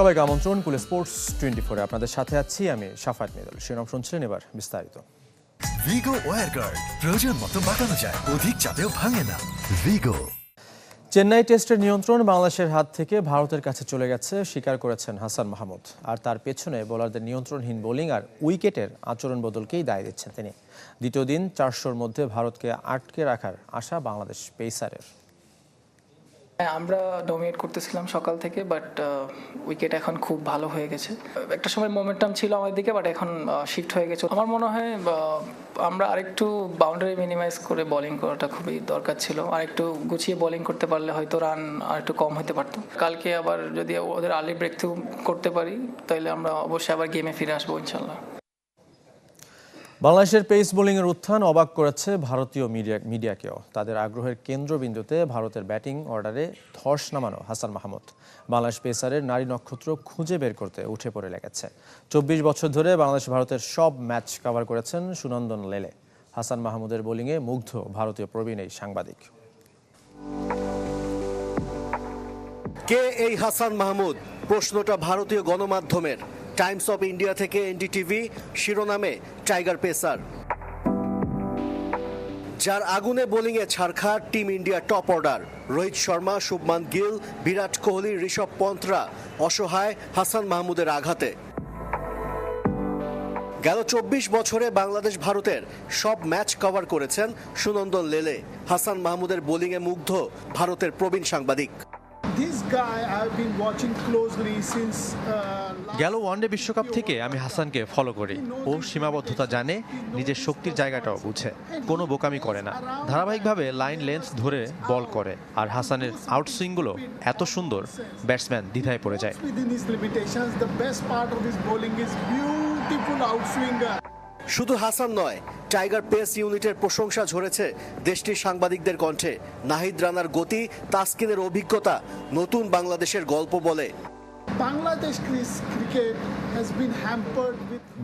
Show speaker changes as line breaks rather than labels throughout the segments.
সবাইকে আমন্ত্রণ কুলে স্পোর্টস টোয়েন্টি ফোরে আপনাদের সাথে আছি আমি সাফাত মিদল শিরোনাম শুনছিলেন এবার বিস্তারিত।
ভিগো ওয়ারগার্ড প্রয়োজন মতো বাঁকানো যায় অধিক চাপেও ভাঙে না। ভিগো
চেন্নাই টেস্টের নিয়ন্ত্রণ বাংলাদেশের হাত থেকে ভারতের কাছে চলে গেছে স্বীকার করেছেন হাসান মাহমুদ। আর তার পেছনে বোলারদের নিয়ন্ত্রণহীন বোলিং আর উইকেটের আচরণ বদলকেই দায় দিচ্ছেন তিনি। দ্বিতীয় দিন চারশোর মধ্যে ভারতকে আটকে রাখার আশা বাংলাদেশ পেসারের।
হ্যাঁ আমরা ডমিনেট করতেছিলাম সকাল থেকে বাট উইকেট এখন খুব ভালো হয়ে গেছে। একটা সময় মোমেন্টাম ছিল আমাদের দিকে বাট এখন শিফট হয়ে গেছে। আমার মনে হয় আমরা আরেকটু বাউন্ডারি মিনিমাইজ করে বোলিং করাটা খুবই দরকার ছিল। আরেকটু গুছিয়ে বোলিং করতে পারলে হয়তো রান আরেকটু কম হতে পারতো। কালকে আবার যদি ওদের আর্লি ব্রেক করতে পারি তাহলে আমরা অবশ্যই আবার গেমে ফিরে আসব, ইনশাল্লাহ।
বাংলাদেশের পেস বোলিংয়ের উত্থান অবাক করেছে ভারতীয় মিডিয়া, মিডিয়াকেও। তাদের আগ্রহের কেন্দ্রবিন্দুতে ভারতের ব্যাটিং অর্ডারে ধস নামানো হাসান মাহমুদ। বাংলাদেশ পেসারের নারী নক্ষত্র খুঁজে বের করতে উঠে পড়ে লেগেছে। চব্বিশ বছর ধরে বাংলাদেশ ভারতের সব ম্যাচ কভার করেছেন সুনন্দন লেলে। হাসান মাহমুদের বোলিংয়ে মুগ্ধ ভারতীয় প্রবীণ এই সাংবাদিক।
কে এই হাসান মাহমুদ? প্রশ্নটা ভারতীয় গণমাধ্যমের। টাইমস অফ ইন্ডিয়া থেকে এনডিটিভি, শিরোনামে টাইগার পেসার। যার আগুনে বোলিংয়ে ছাড়খাড় team India top order. Rohit Sharma, Shubman Gill, Virat Kohli, Rishabh পন্থরা অসহায় হাসান মাহমুদের আঘাতে। গেল চব্বিশ বছরে বাংলাদেশ ভারতের সব ম্যাচ কভার করেছেন সুনন্দন লেলে। হাসান মাহমুদের বোলিংয়ে মুগ্ধ ভারতের প্রবীণ সাংবাদিক।
গেল ওয়ানডে বিশ্বকাপ থেকে আমি হাসানকে ফলো করি। ও সীমাবদ্ধতা জানে নিজের শক্তির জায়গাটাও বুঝে কোনো বোকামি করে না। ধারাবাহিকভাবে লাইন লেন্স ধরে বল করে আর হাসানের আউটসুইংগুলো এত সুন্দর ব্যাটসম্যান দ্বিধায় পড়ে যায়।
within
শুধু হাসান নয় টাইগার পেস ইউনিটের প্রশংসা ঝরেছে দেশটির সাংবাদিকদের কণ্ঠে। নাহিদ রানার গতি তাসকিনের অভিজ্ঞতা নতুন বাংলাদেশের গল্প বলে।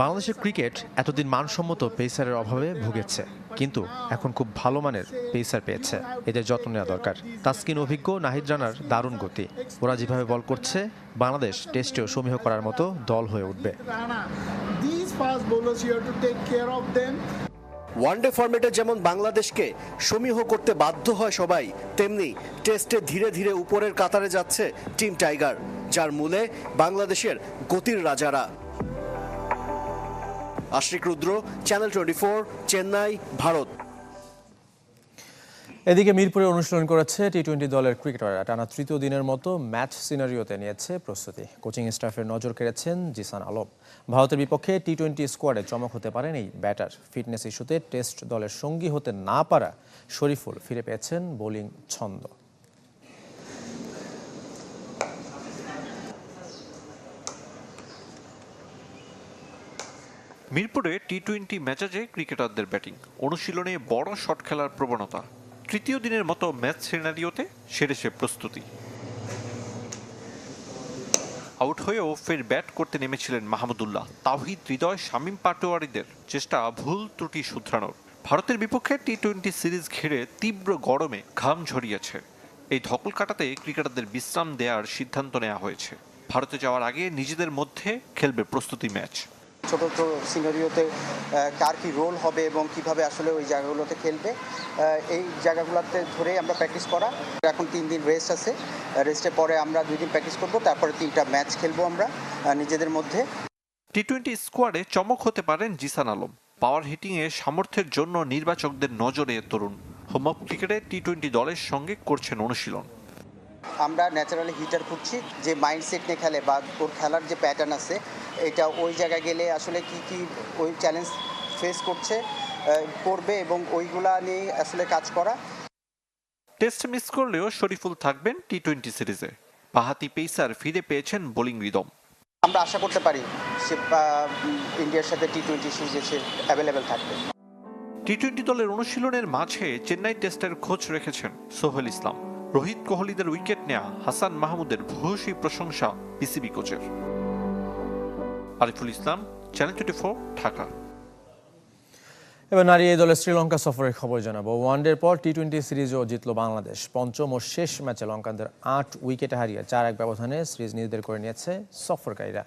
বাংলাদেশের ক্রিকেট এতদিন মানসম্মত পেসারের অভাবে ভুগেছে কিন্তু এখন খুব ভালো মানের পেসার পেয়েছে এদের যত্ন নেওয়া দরকার। তাসকিন অভিজ্ঞ নাহিদ রানার দারুণ গতি। ওরা যেভাবে বল করছে বাংলাদেশ টেস্টেও সমীহ করার মতো দল হয়ে উঠবে।
Fast bowlers, you have to take care of them.
One day ফরম্যাটে যেমন বাংলাদেশকে সমীহ করতে বাধ্য হয় সবাই তেমনি টেস্টে ধীরে ধীরে উপরের কাতারে যাচ্ছে টিম টাইগার যার মূলে বাংলাদেশের গতির রাজারা আশ্রিক রুদ্র চ্যানেল টোয়েন্টি চেন্নাই ভারত
এদিকে মিরপুরে অনুশীলন করেছে টি টোয়েন্টি দলের ক্রিকেটাররা। টানা তৃতীয় দিনের মতো ম্যাচ সিনারিওতে নিয়েছে প্রস্তুতি। কোচিং স্টাফের নজর কেড়েছেন জিসান আলম। ভারতের বিপক্ষে টি টোয়েন্টি স্কোয়াডে চমক হতে পারেন এই ব্যাটার। ফিটনেস ইস্যুতে টেস্ট দলের সঙ্গী হতে না পারা শরীফুল ফিরে পেয়েছেন বোলিং ছন্দ।
মিরপুরে টি টোয়েন্টি ম্যাচে ক্রিকেটারদের ব্যাটিং। অনুশীলনে বড় শট খেলার প্রবণতা। তৃতীয় দিনের মতো ম্যাচ সিনারিওতে সেরেছে প্রস্তুতি। আউট হয়েও ফের ব্যাট করতে নেমেছিলেন মাহমুদুল্লাহ তাওহিদ হৃদয় শামীম পাটোয়ারিদের। চেষ্টা ভুল ত্রুটি শুধরানোর। ভারতের বিপক্ষে টি টোয়েন্টি সিরিজ ঘিরে তীব্র গরমে ঘাম ঝরিয়েছে। এই ধকল কাটাতে ক্রিকেটারদের বিশ্রাম দেওয়ার সিদ্ধান্ত নেওয়া হয়েছে। ভারতে যাওয়ার আগে নিজেদের মধ্যে খেলবে প্রস্তুতি ম্যাচ।
ছোট ছোট সিনারিওতে কার কি রোল হবে এবং কীভাবে আসলে ওই জায়গাগুলোতে খেলবে এই জায়গাগুলোতে ধরে আমরা প্র্যাকটিস করা। এখন তিন দিন রেস্ট আছে রেস্টের পরে আমরা দুই দিন প্র্যাকটিস করব, তারপরে তিনটা ম্যাচ খেলব আমরা নিজেদের মধ্যে।
টি টোয়েন্টি স্কোয়াডে চমক হতে পারেন জিসান আলম। পাওয়ার হিটিংয়ে সামর্থ্যের জন্য নির্বাচকদের নজরে তরুণ। হোম অফ ক্রিকেটে টি টোয়েন্টি দলের সঙ্গে করছেন অনুশীলন।
আমরা ন্যাচারালি হিটার খুঁজছি যে মাইন্ডসেট নিয়ে খেলে বা ওর খেলার যে প্যাটার্ন আছে এটা ওই জায়গায় গেলে আসলে কি কি ওই চ্যালেঞ্জ ফেস করছে করবে এবং ওইগুলা নিয়ে আসলে কাজ করা।
টেস্ট মিস করলেও শরীফুল থাকবেন টি টোয়েন্টি সিরিজে। বাহাতি পেসার ফিরে পেয়েছেন বোলিং রিদম
আমরা আশা করতে পারি সে ইন্ডিয়ার সাথে টি টোয়েন্টি সিরিজে সে অ্যাভেলেবেল থাকবে।
টি টোয়েন্টি দলের অনুশীলনের মাঝে চেন্নাই টেস্টের খোঁজ রেখেছেন সোহেল ইসলাম। রোহিত কোহলিদের উইকেট নেয়া হাসান মাহমুদের ভূয়সী প্রশংসা পিসিবি কোচের। Ariful Islam, channel twenty Dhaka.
এবার নারী এই দলের শ্রীলঙ্কা সফরের খবর জানাব। ওয়ানডের পর টি টোয়েন্টি সিরিজও জিতল বাংলাদেশ। পঞ্চম ও শেষ ম্যাচে লঙ্কানদের আট উইকেটে হারিয়ে চার এক ব্যবধানে সিরিজ নিজেদের করে নিয়েছে সফরকারীরা।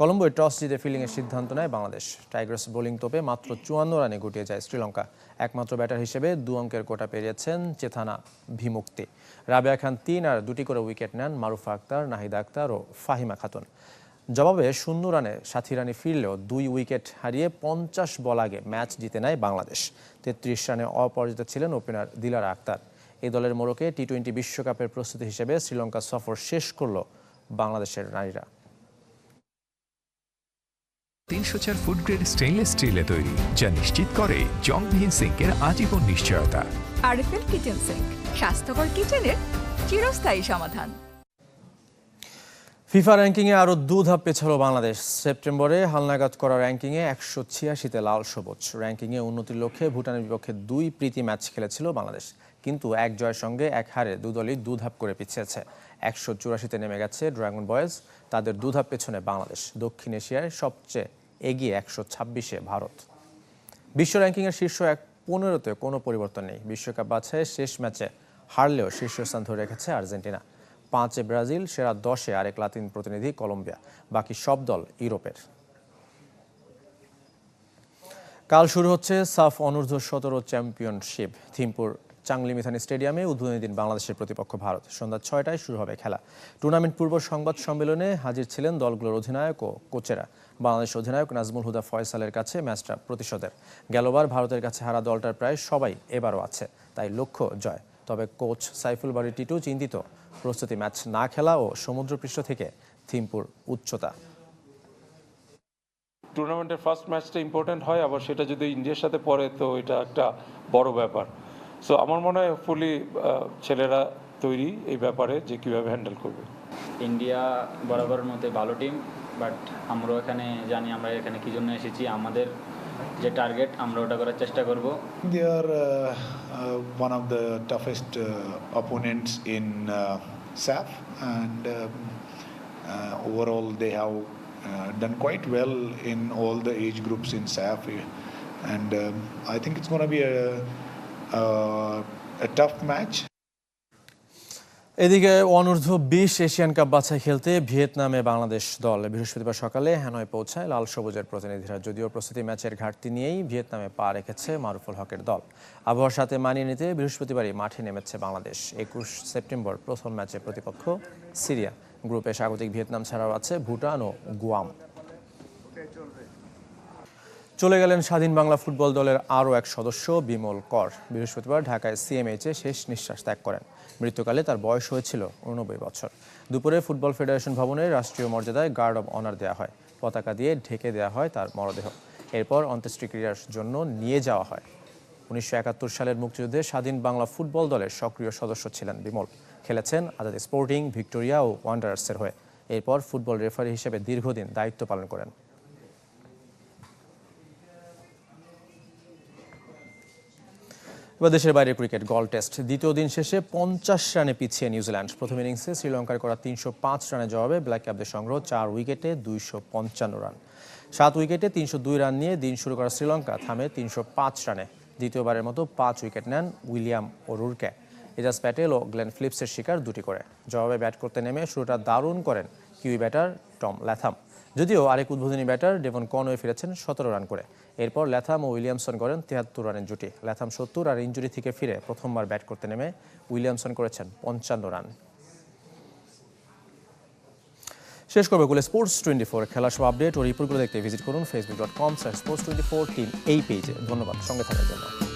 কলম্বোয় টস জিতে ফিল্ডিংয়ের সিদ্ধান্ত নেয় বাংলাদেশ। টাইগার্স বোলিং তোপে মাত্র চুয়ান্ন রানে গুটিয়ে যায় শ্রীলঙ্কা। একমাত্র ব্যাটার হিসেবে দু অঙ্কের কোটা পেরিয়েছেন চেথানা ভিমুক্তি। রাবেয়া খান তিন আর দুটি করে উইকেট নেন মারুফা আক্তার, নাহিদা আক্তার ও ফাহিমা খাতুন। জবাবে শূন্য রানে সাথী রানে ফিরলেও দুই উইকেট হারিয়ে পঞ্চাশ বল আগে ম্যাচ জিতে নেয় বাংলাদেশ। তেত্রিশ রানে অপরাজিত ছিলেন ওপেনার দিলারা আক্তার। এই দলের মোড়কে টি টোয়েন্টি বিশ্বকাপের প্রস্তুতি হিসেবে শ্রীলঙ্কা সফর শেষ করল বাংলাদেশের নারীরা।
তিনশো চার ফুড গ্রেড স্টেনলেস স্টিলে তৈরি যা নিশ্চিত করে জংবিহীন সিঙ্কের আজীবন নিশ্চয়তা।
আরএফএল কিচেন সিঙ্ক স্বাস্থ্যকর কিচেনের চিরস্থায়ী সমাধান।
ফিফা র্যাঙ্কিংয়ে আরও দু ধাপ পেছালো বাংলাদেশ। সেপ্টেম্বরে হালনাগাদ করা র্যাঙ্কিংয়ে একশো ছিয়াশিতে লাল সবুজ। র্যাঙ্কিংয়ে উন্নতির লক্ষ্যে ভুটানের বিপক্ষে দুই প্রীতি ম্যাচ খেলেছিল বাংলাদেশ। কিন্তু এক জয়ের সঙ্গে এক হারে দু দলই দু ধাপ করে পিছিয়েছে। একশো চুরাশিতে নেমে গেছে ড্রাগন বয়েজ। তাদের দু ধাপ পেছনে বাংলাদেশ। দক্ষিণ এশিয়ায় সবচেয়ে এগিয়ে একশো ছাব্বিশে ভারত। বিশ্ব র্যাঙ্কিংয়ের শীর্ষ এক পনেরোতে কোনো পরিবর্তন নেই। বিশ্বকাপ বাছাইয়ে শেষ ম্যাচে হারলেও শীর্ষস্থান ধরে রেখেছে আর্জেন্টিনা। পাঁচে ব্রাজিল, সেরা দশে আরেক লাতিন প্রতিনিধি কলম্বিয়া, বাকি সব দল ইউরোপের। কাল শুরু হচ্ছে সাফ অনূর্ধ্ব সতেরো চ্যাম্পিয়নশিপ। থিমপুর চাংলি মিথানি স্টেডিয়ামে উদ্বোধনী দিন বাংলাদেশের প্রতিপক্ষ ভারত। সন্ধ্যা ছয়টায় শুরু হবে খেলা। টুর্নামেন্ট পূর্ব সংবাদ সম্মেলনে হাজির ছিলেন দলগুলোর অধিনায়ক ও কোচেরা। বাংলাদেশ অধিনায়ক নাজমুল হুদা ফয়সালের কাছে ম্যাচটা প্রতিশোধের। গেলবার ভারতের কাছে হারা দলটার প্রায় সবাই এবারও আছে, তাই লক্ষ্য জয়। তবে কোচ সাইফুল বাড়ি টিটু চিন্তিত। প্রস্তুতি ম্যাচ না খেলা ও সমুদ্রপৃষ্ঠ থেকে থিমপুর উচ্চতা।
টুর্নামেন্টের ফার্স্ট ম্যাচটা ইম্পর্ট্যান্ট হয় আবার সেটা যদি ইন্ডিয়ার সাথে পড়ে তো এটা একটা বড় ব্যাপার। সো আমার মনে হয় ফুলি ছেলেরা তৈরি এই ব্যাপারে যে কীভাবে হ্যান্ডেল করবে।
ইন্ডিয়া বরাবরের মধ্যে ভালো টিম বাট আমরাও এখানে জানি আমরা এখানে কী জন্য এসেছি। আমাদের যে টার্গেট আমরা ওটা করার চেষ্টা করব
They are uh, uh, one of the toughest uh, opponents in uh, SAF, and um, uh, overall they have uh, done quite well in all the age groups in SAF, and um, I think it's going to be a, a, a tough match.
এদিকে অনূর্ধ্ব বিশ Asian cup বাছাই খেলতে ভিয়েতনামে বাংলাদেশ দল বৃহস্পতিবার সকালে Hanoi পৌঁছায় লাল সবুজের প্রতিনিধিরা। যদিও প্রস্তুতি ম্যাচের ঘাটতি নিয়েই ভিয়েতনামে পা রেখেছে মারুফুল হকের দল। আবহাওয়ার সাথে মানিয়ে নিতে বৃহস্পতিবারই মাঠে নেমেছে বাংলাদেশ। একুশ সেপ্টেম্বর প্রথম ম্যাচে প্রতিপক্ষ সিরিয়া। গ্রুপে স্বাগতিক ভিয়েতনাম ছাড়াও আছে ভুটান ও গুয়াম। চলে গেলেন স্বাধীন বাংলা ফুটবল দলের আরও এক সদস্য, বিমল কর। বৃহস্পতিবার ঢাকায় সিএমএইচে শেষ নিঃশ্বাস ত্যাগ করেন। মৃত্যুকালে তার বয়স হয়েছিল উননব্বই বছর। দুপুরে ফুটবল ফেডারেশন ভবনে রাষ্ট্রীয় মর্যাদায় গার্ড অব অনার দেওয়া হয়। পতাকা দিয়ে ঢেকে দেওয়া হয় তার মরদেহ। এরপর অন্ত্যেষ্টিক্রিয়ার জন্য নিয়ে যাওয়া হয়। উনিশশো একাত্তর সালের মুক্তিযুদ্ধে স্বাধীন বাংলা ফুটবল দলের সক্রিয় সদস্য ছিলেন বিমল। খেলেছেন আজাদ স্পোর্টিং, ভিক্টোরিয়া ও ওয়ান্ডারার্সের হয়ে। এরপর ফুটবল রেফারি হিসেবে দীর্ঘদিন দায়িত্ব পালন করেন। এবার দেশের বাইরে ক্রিকেট গল টেস্ট। দ্বিতীয় দিন শেষে পঞ্চাশ রানে পিছিয়ে নিউজিল্যান্ড। প্রথম ইনিংসে শ্রীলঙ্কার করা তিনশো পাঁচ রানের জবাবে ব্ল্যাক ক্যাপদের সংগ্রহ চার উইকেটে দুইশো পঞ্চান্ন রান। সাত উইকেটে তিনশো দুই রান নিয়ে দিন শুরু করা শ্রীলঙ্কা থামে তিনশো পাঁচ রানে। দ্বিতীয়বারের মতো পাঁচ উইকেট নেন William O'Rourke Ajaz Patel ও গ্লেন ফিলিপসের শিকার দুটি করে। জবাবে ব্যাট করতে নেমে শুরুটা দারুণ করেন কিউই ব্যাটার টম ল্যাথাম। যদিও আরেক উদ্বোধনী ব্যাটার ডেভন কনওয়ে ফিরেছেন সতেরো রান করে। এরপর ল্যাথাম ও উইলিয়ামসন করেন তিয়াত্তর রানের জুটি। ল্যাথাম সত্তর আর ইঞ্জুরি থেকে ফিরে প্রথমবার ব্যাট করতে নেমে উইলিয়ামসন করেছেন পঞ্চান্ন রান। শেষ করবে গুলে স্পোর্টস টোয়েন্টি ফোর। খেলা সব আপডেট ও রিপোর্টগুলো দেখতে ভিজিট করুন Facebook dot com sports twenty four team এই পেজে। ধন্যবাদ, সঙ্গে থাকার জন্য।